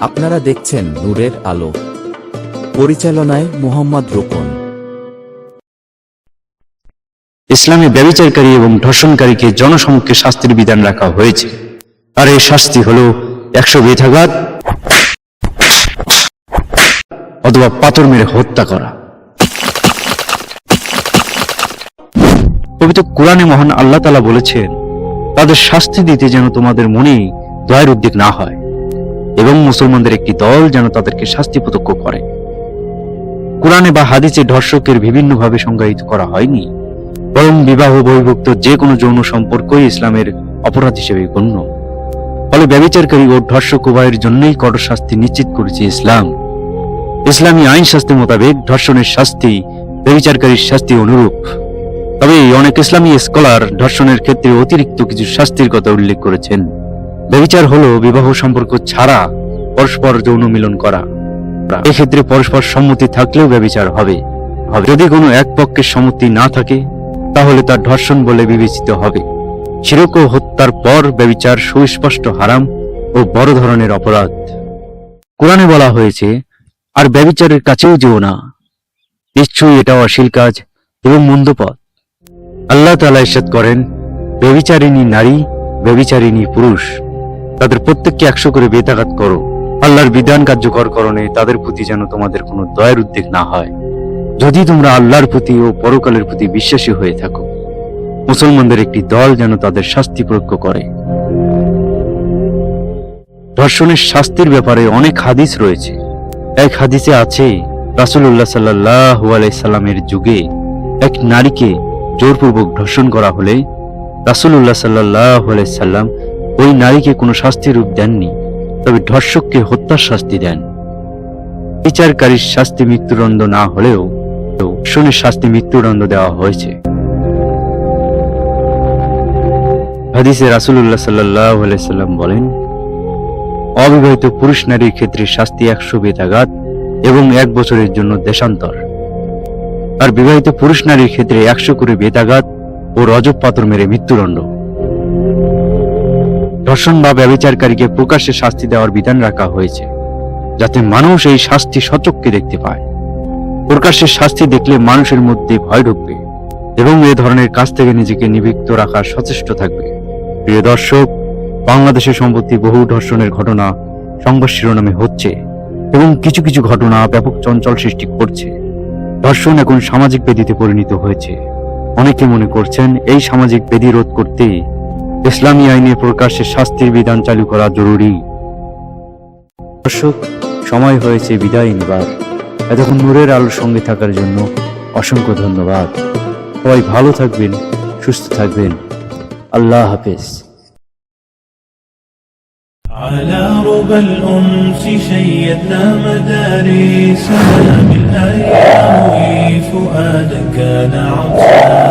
আপনারা দেখছেন নূরের আলো। পরিচালনায় মোহাম্মদ রোকন। ইসলামে ব্যবিচারকারী এবং ধর্ষণকারীকে জনসমক্ষে শাস্তির বিধান রাখা হয়েছে। আর এই শাস্তি হল একশো বেথাঘাত অথবা পাথর মেরে হত্যা করা। পবিত্র কোরআনে মহান আল্লাহ তালা বলেছেন, তাদের শাস্তি দিতে যেন তোমাদের মনে দয়ের উদ্বেগ না হয়। এবং মুসলমানদের একটি দল যেন তাদেরকে শাস্তি প্রত্যক্ষ করে। কোরআনে বা হাদিসে ধর্ষকের বিভিন্নভাবে সংজ্ঞায়িত করা হয়নি, বরং বিবাহ বহির্ভুক্ত যে কোনো যৌন সম্পর্কই ইসলামের অপরাধ হিসেবে গণ্য। ফলে ব্যবিচারকারী ও ধর্ষক উভয়ের জন্যই কঠোর শাস্তি নিশ্চিত করেছে ইসলাম। ইসলামী আইন শাস্তি মোতাবেক ধর্ষণের শাস্তি ব্যবিচারকারীর শাস্তি অনুরূপ। তবে অনেক ইসলামী স্কলার ধর্ষণের ক্ষেত্রে অতিরিক্ত কিছু শাস্তির কথা উল্লেখ করেছেন। ব্যবিচার হলো বিবাহ সম্পর্ক ছাড়া পরস্পর যৌন মিলন করা। এক্ষেত্রে পরস্পর সম্মতি থাকলেও ব্যবিচার হবে। যদি কোনো এক পক্ষের সম্মতি না থাকে, তাহলে তার ধর্ষণ বলে বিবেচিত হবে। শিরক হত্যার পর ব্যবিচার সুস্পষ্ট হারাম ও বড় ধরনের অপরাধ। কোরআনে বলা হয়েছে, আর ব্যবিচারের কাছেও যেও না। নিশ্চয়ই এটা অশ্লীল কাজ এবং মন্দ পথ। আল্লাহ তালা ইসাদ করেন ব্যবিচারিণী নারী ব্যবিচারিণী পুরুষ। তাদের প্রত্যেককে একশো করে বেতাঘাত করো। আল্লাহর বিধান কার্যকর করণে তাদের প্রতি যেন তোমাদের কোনো দয়ের উদ্বেগ না হয়। যদি তোমরা আল্লাহর প্রতি ও পরকালের প্রতি বিশ্বাসী হয়ে থাকো, মুসলমানদের একটি দল যেন তাদের শাস্তি প্রয়োগ করে। ধর্ষণের শাস্তির ব্যাপারে অনেক হাদিস রয়েছে। এক হাদিসে আছে রাসুল্লাহ সাল্লাহ সাল্লামের যুগে এক নারীকে জোরপূর্বক ধর্ষণ করা হলে রাসুল্লাহ সাল্লাহ সাল্লাম ওই নারীকে কোনো শাস্তির রূপ দেননি, তবে ধর্ষককে হত্যার শাস্তি দেন। বিচারকারীর শাস্তি মৃত্যুদণ্ড না হলেও ধর্ষণের শাস্তি মৃত্যুদণ্ড দেওয়া হয়েছে। হাদিসে রাসুল্লাহ সাল্লাহ সাল্লাম বলেন, অবিবাহিত পুরুষ নারীর ক্ষেত্রে শাস্তি একশো বেতাঘাত এবং এক বছরের জন্য দেশান্তর। আর বিবাহিত পুরুষ নারীর ক্ষেত্রে একশো করে বেতাঘাত ও রজব পাথর মেরে মৃত্যুদণ্ড। ধর্ষণ বা ব্যবিচারকারীকে প্রকাশ্যে শাস্তি দেওয়ার বিধান রাখা হয়েছে, যাতে মানুষ এই শাস্তি সচককে দেখতে পায়। প্রকাশ্যে শাস্তি দেখলে মানুষের মধ্যে ভয় ঢুকবে এবং এ ধরনের কাজ থেকে নিজেকে নিবৃত্ত রাখার সচেষ্ট থাকবে। প্রিয় দর্শক, বাংলাদেশের সম্পত্তি বহু ধর্ষণের ঘটনা সংবাদ শিরোনামে হচ্ছে এবং কিছু কিছু ঘটনা ব্যাপক চঞ্চল সৃষ্টি করছে। ধর্ষণ এখন সামাজিক বেদিতে পরিণত হয়েছে। অনেকে মনে করছেন এই সামাজিক বেদি রোধ করতে ইসলামী আইনে প্রকাশ্যে শাস্তির বিধান চালু করা জরুরি দর্শক সময় হয়েছে বিদায় নিবার এতক্ষণ নূরের আলোর সঙ্গে থাকার জন্য অসংখ্য ধন্যবাদ সবাই ভালো থাকবেন সুস্থ থাকবেন আল্লাহ হাফেজ على ربى الأنس شيدنا مدارسنا بالأيام فؤادا كان عطشا